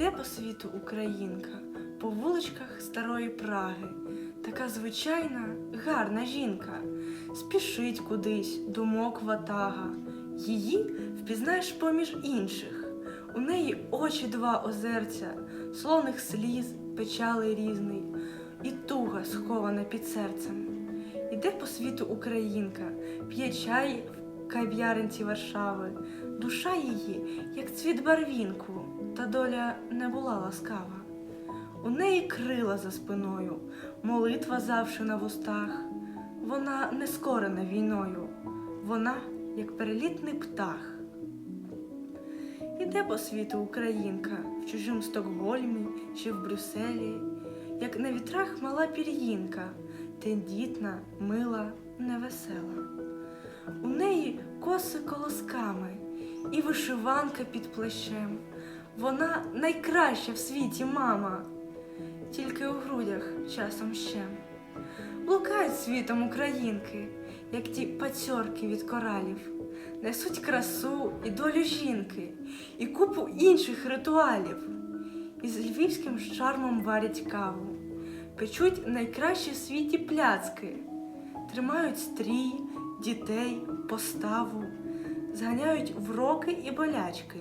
Іде по світу українка, по вуличках старої Праги. Така звичайна, гарна жінка, спішить кудись, думок ватага. Її впізнаєш поміж інших. У неї очі два озерця, словних сліз, печали різний, і туга схована під серцем. Іде по світу українка, п'є чай в кав'яринці Варшави. Душа її, як цвіт барвінку, та доля не була ласкава. У неї крила за спиною, молитва завше на вустах. Вона не скорена війною, вона як перелітний птах. Іде по світу українка в чужим Стокгольмі чи в Брюсселі, як на вітрах мала пір'їнка, тендітна, мила, невесела. У неї коси колосками і вишиванка під плащем. Вона найкраща в світі мама, тільки у грудях часом ще. Блукають світом українки, як ті пацьорки від коралів, несуть красу і долю жінки, і купу інших ритуалів. І з львівським шармом варять каву, печуть найкращі в світі пляцки, тримають стрій, дітей, поставу, зганяють вроки і болячки,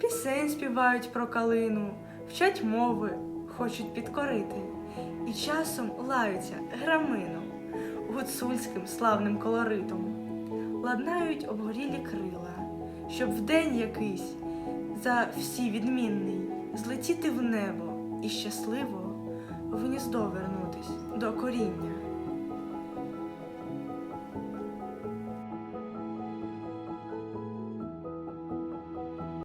пісень співають про калину, вчать мови, хочуть підкорити, і часом лаються грамином, гуцульським славним колоритом, ладнають обгорілі крила, щоб в день якийсь за всі відмінний злетіти в небо і щасливо в гніздо вернутись до коріння.